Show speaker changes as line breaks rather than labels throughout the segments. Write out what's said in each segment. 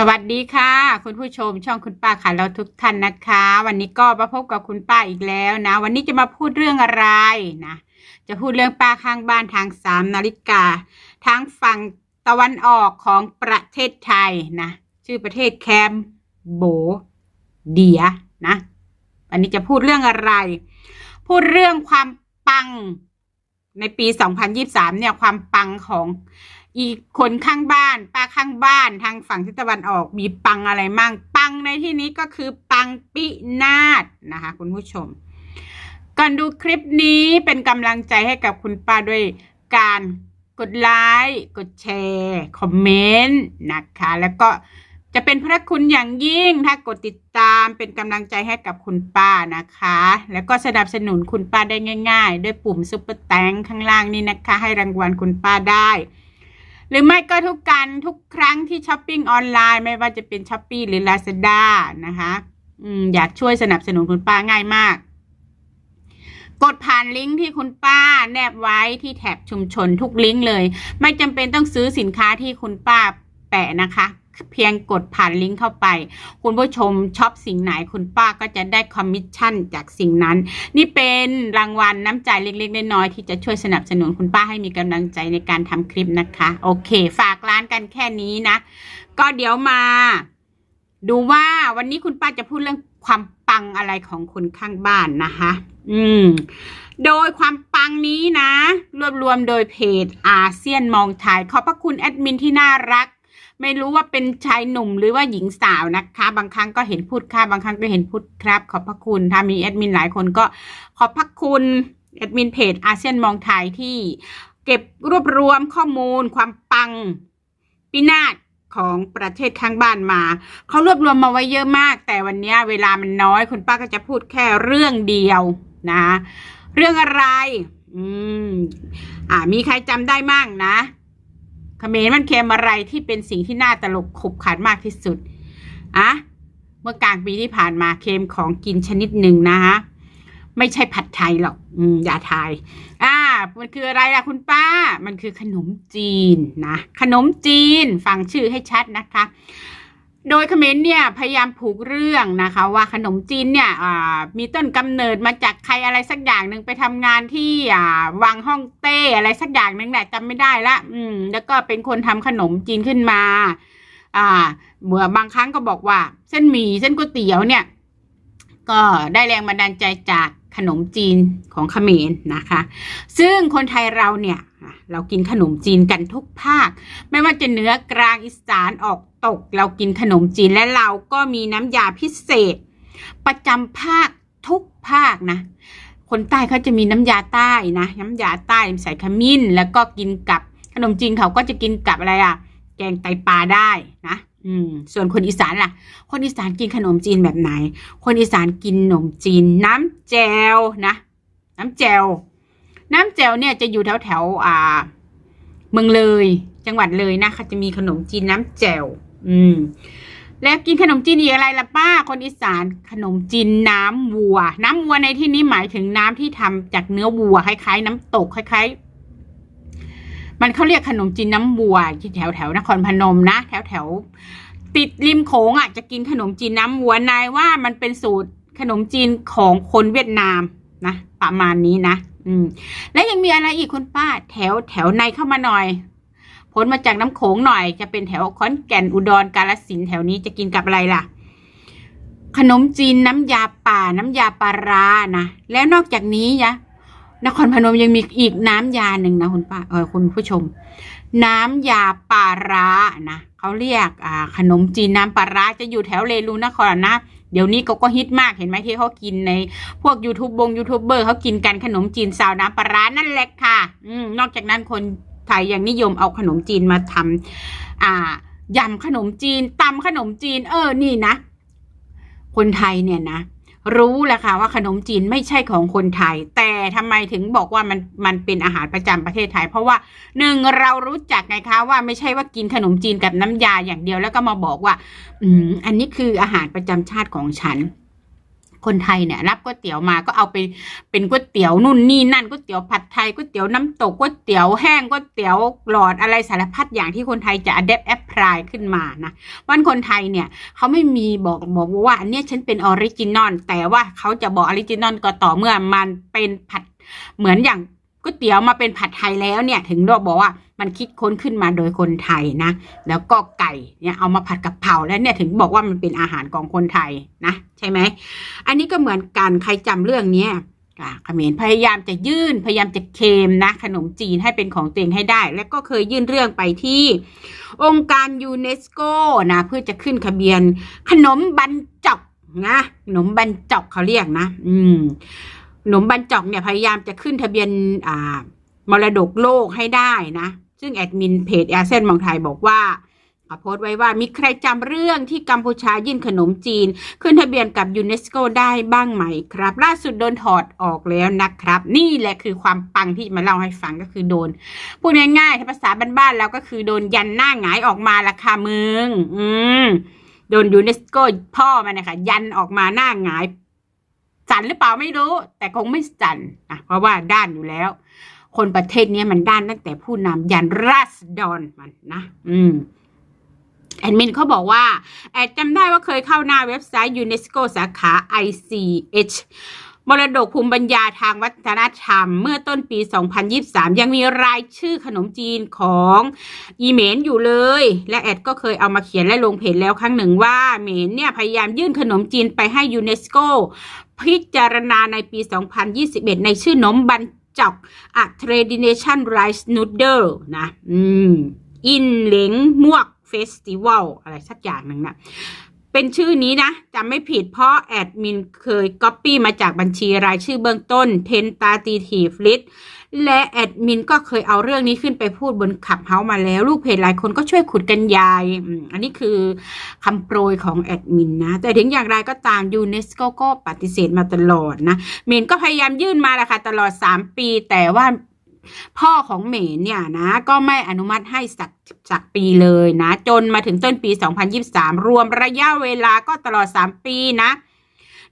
สวัสดีค่ะ คุณผู้ชมช่องคุณป้าค่ะเราทุกท่านนะคะ วันนี้ก็มาพบกับคุณป้าอีกแล้วนะ วันนี้จะมาพูดเรื่องอะไรนะ จะพูดเรื่องป้าข้างบ้านทางสามนาฬิกาทางฝั่งตะวันออกของประเทศไทยนะ ชื่อประเทศแคมโบเดียนะวันนี้จะพูดเรื่องอะไร พูดเรื่องความปังในปี 2023 เนี่ยความปังของ อีกคนข้างบ้าน ป้าข้างบ้านทางฝั่งทิศตะวันออกมีปังอะไรมั่ง ปังในที่นี้ก็คือปังปินาศนะคะ คุณผู้ชม ก่อนดูคลิปนี้เป็นกำลังใจให้กับคุณป้าด้วยการกดไลค์กดแชร์ คอมเมนต์นะคะ แล้วก็จะเป็นพระคุณอย่างยิ่งถ้ากดติดตามเป็นกำลังใจให้กับคุณป้านะคะ แล้วก็สนับสนุนคุณป้าได้ง่าย ๆ ด้วยปุ่มซุปเปอร์แตงข้างล่างนี้นะคะ ให้รางวัลคุณป้าได้ หรือไม่ก็ทุกการทุกครั้งที่ช้อปปิ้งออนไลน์ ไม่ว่าจะเป็นช้อปปี้หรือ Lazada นะคะอืมอยากช่วยสนับสนุนคุณป้าง่ายมาก กดผ่านลิงก์ที่คุณป้าแนบไว้ที่แท็บชุมชนทุกลิงก์เลย ไม่จำเป็นต้องซื้อสินค้าที่คุณป้าแปะนะคะ เพียงกดผ่านลิงก์เข้าไป คุณผู้ชมช็อปสิ่งไหนคุณป้าก็จะได้คอมมิชชั่นจากสิ่งนั้น นี่เป็นรางวัลน้ำใจเล็กๆน้อยๆที่จะช่วยสนับสนุนคุณป้าให้มีกำลังใจในการทำคลิปนะคะ โอเค ฝากร้านกันแค่นี้นะ ก็เดี๋ยวมา ดูว่าวันนี้คุณป้าจะพูดเรื่องความปังอะไรของคนข้างบ้านนะคะ อืม โดยความปังนี้นะ รวบรวมโดยเพจอาเซียนมองไทยขอบพระคุณแอดมินที่น่ารัก ไม่รู้ว่าเป็นชายหนุ่มหรือว่าหญิงสาวนะคะ บางครั้งก็เห็นพูดค่ะบางครั้งก็เห็นพูดครับ ขอบพระคุณถ้ามีแอดมินหลายคนก็ขอบพระคุณแอดมินเพจอาเซียนมองไทยที่เก็บรวบรวมข้อมูล ความปังพินาศของประเทศข้างบ้านมา เขารวบรวมมาไว้เยอะมาก แต่วันนี้เวลามันน้อยคุณป้าก็จะพูดแค่เรื่องเดียวนะ เรื่องอะไร อืม อ่ามีใครจำได้มั่งนะ เขมรมันเค็มอะไรที่เป็นสิ่งที่น่าตลกขบขันมากที่สุดอะเมื่อกลางปีที่ผ่านมาเค็มของกินชนิดหนึ่งนะฮะไม่ใช่ผัดไทยหรอก อืมอย่าทาย อ่า มันคืออะไรล่ะคุณป้า มันคือขนมจีนนะ ขนมจีน ฟังชื่อให้ชัดนะคะ โดยเขมรเนี่ยพยายามผูกเรื่องนะคะว่าขนมจีนเนี่ยมีต้นกำเนิดมาจากใครอะไรสักอย่างหนึ่งไปทำงานที่วังฮ่องเต้อะไรสักอย่างหนึ่งแหละจำไม่ได้ละอืมแล้วก็เป็นคนทำขนมจีนขึ้นมา อ่าเมื่อบางครั้งก็บอกว่า เส้นหมี่เส้นก๋วยเตี๋ยวเนี่ย ก็ได้แรงบันดาลใจจากขนมจีนของเขมรนะคะ ซึ่งคนไทยเราเนี่ยเรากินขนมจีนกันทุกภาค ไม่ว่าจะเหนือกลางอีสานออกตก เรากินขนมจีนและเราก็มีน้ำยาพิเศษ ประจำภาคทุกภาคนะคนใต้เขาจะมีน้ำยาใต้นะ น้ำยาใต้ใส่ขมิ้น แล้วก็กินกับขนมจีนเขาก็จะกินกับอะไรอะ แกงไตปลาได้นะ อืม ส่วนคนอีสานล่ะ คนอีสานกินขนมจีนแบบไหน คนอีสานกินขนมจีน น้ำแจวนะ น้ำแจว น้ำแจวเนี่ยจะอยู่แถวแถวอ่า เมืองเลย จังหวัดเลยนะคะจะมีขนมจีนน้ำแจว อืม แล้วกินขนมจีนอีอะไรล่ะป้า คนอีสานขนมจีนน้ำวัว น้ำวัวในที่นี้หมายถึงน้ำที่ทำจากเนื้อวัวคล้ายๆ น้ำตกคล้ายๆ มันเขาเรียกขนมจีนน้ำวัวที่แถวแถวนครพนมนะ แถวแถวติดริมโขงอะจะกินขนมจีนน้ำวัวนายว่ามันเป็นสูตรขนมจีนของคนเวียดนามนะประมาณนี้นะ อืม และยังมีอะไรอีกคุณป้า แถวแถวในเข้ามาหน่อยพ้นมาจากน้ำโขงหน่อย จะเป็นแถวขอนแก่นอุดรกาลสินแถวนี้จะกินกับอะไรล่ะ ขนมจีนน้ำยาป่าน้ำยาปลาร้านะแล้วนอกจากนี้ยะ นครพนมยังมีอีกน้ำยาหนึ่งนะคุณป้าเออคุณผู้ชม น้ำยาปลาร้านะเขาเรียกอ่าขนมจีนน้ำปลาร้าจะอยู่แถวเรลูนครนะ เดี๋ยวนี้ก็ก็ฮิตมากเห็นไหมที่เขากินในพวกยูทูบบงยูทูบเบอร์เขากินกันขนมจีนซาวน้ำปลาร้านั่นแหละค่ะ อืมนอกจากนั้นคนไทยยังนิยมเอาขนมจีนมาทำอ่ายำขนมจีนตำขนมจีน เออนี่นะ คนไทยเนี่ยนะ รู้แหละค่ะว่าขนมจีนไม่ใช่ของคนไทย แต่ทำไมถึงบอกว่ามันมันเป็นอาหารประจำประเทศไทย เพราะว่าหนึ่งเรารู้จักไงคะว่าไม่ใช่ว่ากินขนมจีนกับน้ำยาอย่างเดียวแล้วก็มาบอกว่า อืมอันนี้คืออาหารประจำชาติของฉัน คนไทยเนี่ยรับก๋วยเตี๋ยวมาก็เอาไปเป็นก๋วยเตี๋ยวนู่นนี่นั่นก๋วยเตี๋ยวผัดไทยก๋วยเตี๋ยวน้ำตกก๋วยเตี๋ยวแห้งก๋วยเตี๋ยวหลอดอะไรสารพัดอย่างที่คนไทยจะ adapt apply ขึ้นมานะวันคนไทยเนี่ยเขาไม่มีบอกบอกว่าอันเนี้ยฉันเป็นออริจินอลแต่ว่าเขาจะบอกออริจินอลก็ต่อเมื่อมันเป็นผัดเหมือนอย่าง ก๋วยเตี๋ยวมาเป็นผัดไทยแล้วเนี่ย ถึงเราบอกว่ามันคิดค้นขึ้นมาโดยคนไทยนะ แล้วก็ไก่เนี่ยเอามาผัดกับเผาแล้วเนี่ยถึงบอกว่ามันเป็นอาหารของคนไทยนะ ใช่ไหม อันนี้ก็เหมือนกันใครจำเรื่องเนี้ยอะเขมรพยายามจะยื่นพยายามจะเคมนะ ขนมจีนให้เป็นของตัวเองให้ได้ แล้วก็เคยยื่นเรื่องไปที่ องค์การยูเนสโกนะเพื่อจะขึ้นทะเบียน ขนมบันจอกนะขนมบันจอกเขาเรียกนะ อืม ขนมบันจอกเนี่ยพยายามจะขึ้นทะเบียนอ่ามรดกโลกให้ได้นะ ซึ่งแอดมินเพจอาเซียนมองไทยบอกว่าเขาโพสต์ไว้ว่ามีใครจำเรื่องที่กัมพูชายื่นขนมจีน ขึ้นทะเบียนกับยูเนสโกได้บ้างไหมครับ ล่าสุดโดนถอดออกแล้วนะครับ นี่แหละคือความปังที่มาเล่าให้ฟังก็คือโดน พูดง่ายๆถ้าภาษาบ้านๆแล้วก็คือโดนยันหน้าหงายออกมาละค่ะมึง อืมโดนยูเนสโกพ่อมันนะคะยันออกมาหน้าหงาย สั่นหรือเปล่าไม่รู้ แต่คงไม่สั่นนะเพราะว่าด้านอยู่แล้ว คนประเทศนี้มันด้านตั้งแต่ผู้นำยันราษฎรมันนะ อืมแอดมินเขาบอกว่า แอดจำได้ว่าเคยเข้าหน้าเว็บไซต์ยูเนสโกสาขา ICH มรดกภูมิปัญญาทางวัฒนธรรม เมื่อต้นปี 2023 ยังมีรายชื่อขนมจีนของอีเหมนอยู่เลย และแอดก็เคยเอามาเขียนและลงเพจแล้วครั้งหนึ่งว่าเหมนเนี่ยพยายามยื่นขนมจีนไปให้ยูเนสโก พิจารณาในปี 2021 ในชื่อนมบันจอก a tradition rice noodle นะ อืม อินเหลงมวกเฟสติวัลอะไรสักอย่างหนึ่งนะ เป็นชื่อนี้นะจำไม่ผิดเพราะแอดมินเคยก๊อปปี้มาจากบัญชีรายชื่อเบื้องต้น Tentative List และแอดมินก็เคยเอาเรื่องนี้ขึ้นไปพูดบนขับเฮามาแล้ว ลูกเพจหลายคนก็ช่วยขุดกันยาย อันนี้คือคำโปรยของแอดมินนะ แต่ถึงอย่างไรก็ตามยูเนสโกก็ปฏิเสธมาตลอดนะเมนก็พยายามยื่นมาแหละค่ะตลอด 3 ปี แต่ว่า พ่อของเมนเนี่ยนะก็ไม่อนุมัติให้สักสักปีเลยนะ จนมาถึงต้นปี 2023 รวมระยะเวลาก็ตลอด 3 ปีนะ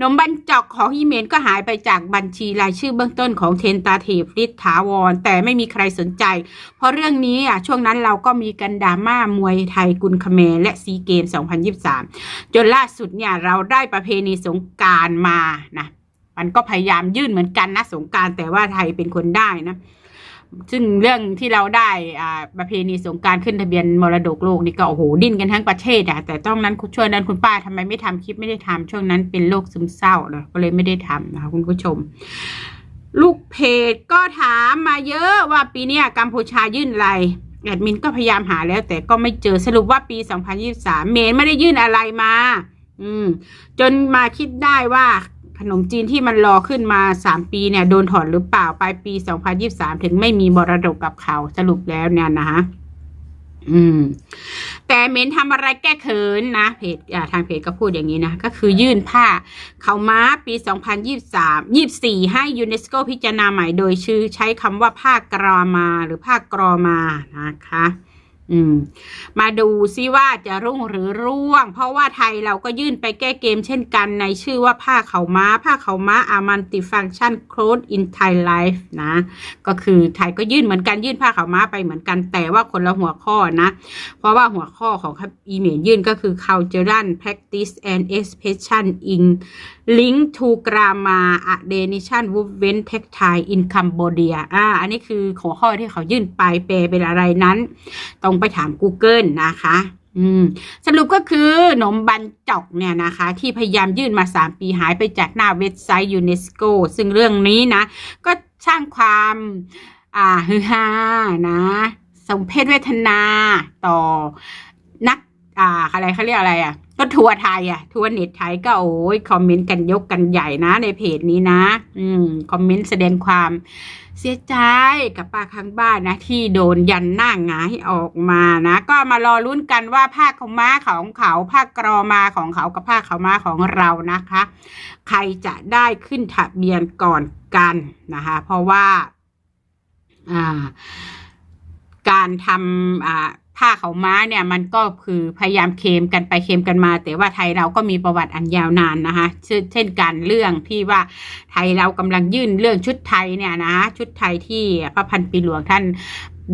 นมบันจอกของฮีเมนก็หายไปจากบัญชีรายชื่อเบื้องต้นของเทนตาเทฟลิทถาวร แต่ไม่มีใครสนใจ เพราะเรื่องนี้อะช่วงนั้นเราก็มีกันดาม่ามวยไทยกุลคแมรและซีเกม 2023 จนล่าสุดเนี่ยเราได้ประเพณีสงการมานะมันก็พยายามยื่นเหมือนกันนะสงการแต่ว่าไทยเป็นคนได้นะ ซึ่งเรื่องที่เราได้อ่าประเพณีสงการขึ้นทะเบียนมรดกโลกนี่ก็โอ้โหดิ้นกันทั้งประเทศอะแต่ต้องนั้นคุณช่วงนั้นคุณป้าทำไมไม่ทำคลิปไม่ได้ทำช่วงนั้นเป็นโรคซึมเศร้าเนอะก็เลยไม่ได้ทำนะคะคุณผู้ชม ลูกเพจก็ถามมาเยอะว่าปีเนี้ยกัมพูชายื่นอะไรแอดมินก็พยายามหาแล้ว แต่ก็ไม่เจอสรุปว่าปี 2023 เมนไม่ได้ยื่นอะไรมา อืม จนมาคิดได้ว่า ขนมจีนที่มันรอขึ้นมา 3 ปีเนี่ยโดนถอนหรือเปล่าปลายปี 2023 ถึงไม่มีมรดกกับเขาสรุปแล้วเนี่ยนะคะอืม แต่เมนทำอะไรแก้เขินนะเพจอ่าทางเพจก็พูดอย่างนี้นะ ก็คือยื่นผ้าเขาม้าปี 2023 24 ให้ยูเนสโกพิจารณาใหม่โดยชื่อใช้คำว่าผ้ากรอมาหรือผ้ากรอมานะคะ อืม มาดูซิว่าจะรุ่งหรือร่วง เพราะว่าไทยเราก็ยื่นไปแก้เกมเช่นกันในชื่อว่าผ้าเขาม้า ผ้าเขาม้าอามันติฟังชันโค t ดอินไทยไลฟ์นะ ก็คือไทยก็ยื่นเหมือนกันยื่นผ้าเขาม้าไปเหมือนกันแต่ว่าคนละหัวข้อนะ เพราะว่าหัวข้อของอีเมลยื่นก็คือ cultural practice and expression in link to grammar a denison woven textile in Cambodia อ่า อันนี้คือหัวข้อที่เขายื่นไปแปลเป็นอะไรนั้นต้องไปถาม Google นะคะ อืม สรุปก็คือนมบันจอกเนี่ยนะคะ ที่พยายามยื่นมา 3 ปีหายไปจากหน้าเว็บไซต์ยูเนสโกซึ่งเรื่องนี้นะ ก็สร้างความ อ่าฮือฮานะสมเพศเวทนาต่อนัก อ่าอะไรเขาเรียกอะไรอะ ก็ทัวร์ไทยอะ ทัวร์เน็ตไทยก็โอ้ยคอมเมนต์กันยกกันใหญ่นะในเพจนี้นะ อืมคอมเมนต์แสดงความเสียใจกับป้าข้างบ้านนะ ที่โดนยันหน้าหงายออกมานะ ก็มารอลุ้นกันว่าผ้าของม้าของเขาผ้ากรอมาของเขากับผ้าเขาวม้าของเรานะคะ ใครจะได้ขึ้นทะเบียนก่อนกันนะคะ เพราะว่า อ่า การทำอ่า ผ้าเขาม้าเนี่ยมันก็คือพยายามเคลมกันไปเคลมกันมา แต่ว่าไทยเราก็มีประวัติอันยาวนานนะคะเช่นกันเรื่องที่ว่าไทยเรากำลังยื่นเรื่องชุดไทยเนี่ยนะชุดไทยที่พระพันปีหลวงท่าน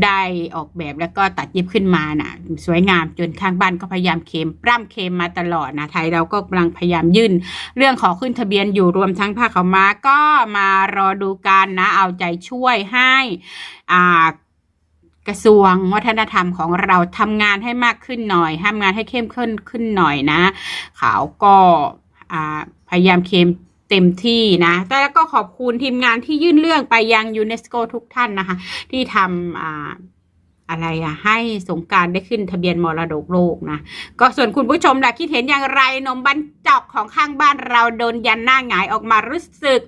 ได้ออกแบบแล้วก็ตัดเย็บขึ้นมาน่ะ สวยงามจนข้างบ้านก็พยายามเคลมปร่ำเคลมมาตลอดนะไทยเราก็กำลังพยายามยื่น เรื่องขอขึ้นทะเบียนอยู่รวมทั้งผ้าขามาก็มารอดูกันนะ เอาใจช่วยให้อ่า กระทรวงวัฒนธรรมของเราทำงานให้มากขึ้นหน่อยทำงานให้เข้มข้นขึ้นหน่อยนะขาวก็พยายามเข้มเต็มที่นะแต่แล้วก็ขอบคุณทีมงานที่ยื่นเรื่องไปยังยูเนสโกทุกท่านนะคะ ที่ทำ อะไรอะให้สงการได้ขึ้นทะเบียนมรดกโลกนะ ก็ส่วนคุณผู้ชมล่ะคิดเห็นอย่างไรนมบันจอกของข้างบ้านเราโดนยันหน้าหงายออกมารู้สึก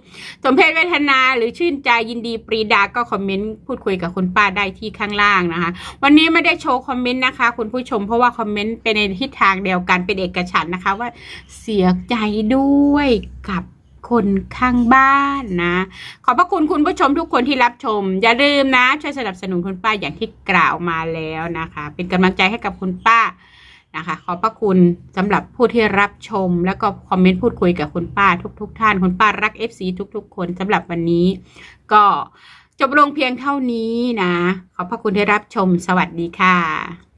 สมเพศเวทนาหรือชื่นใจยินดีปรีดาก็คอมเมนต์พูดคุยกับคุณป้าได้ที่ข้างล่างนะคะ วันนี้ไม่ได้โชว์คอมเมนต์นะคะ คุณผู้ชมเพราะว่าคอมเมนต์เป็นในทิศทางเดียวกันเป็นเอกฉันนะคะว่าเสียใจด้วยกับ คนข้างบ้านนะ ขอบพระคุณคุณผู้ชมทุกคนที่รับชม อย่าลืมนะ ช่วยสนับสนุนคุณป้าอย่างที่กล่าวมาแล้วนะคะ เป็นกำลังใจให้กับคุณป้านะคะ ขอบพระคุณสำหรับผู้ที่รับชม แล้วก็คอมเมนต์พูดคุยกับคุณป้าทุกๆท่าน คุณป้ารัก FC ทุก ๆ คนสำหรับวันนี้ ก็จบลงเพียงเท่านี้นะ ขอบพระคุณที่รับชม สวัสดีค่ะ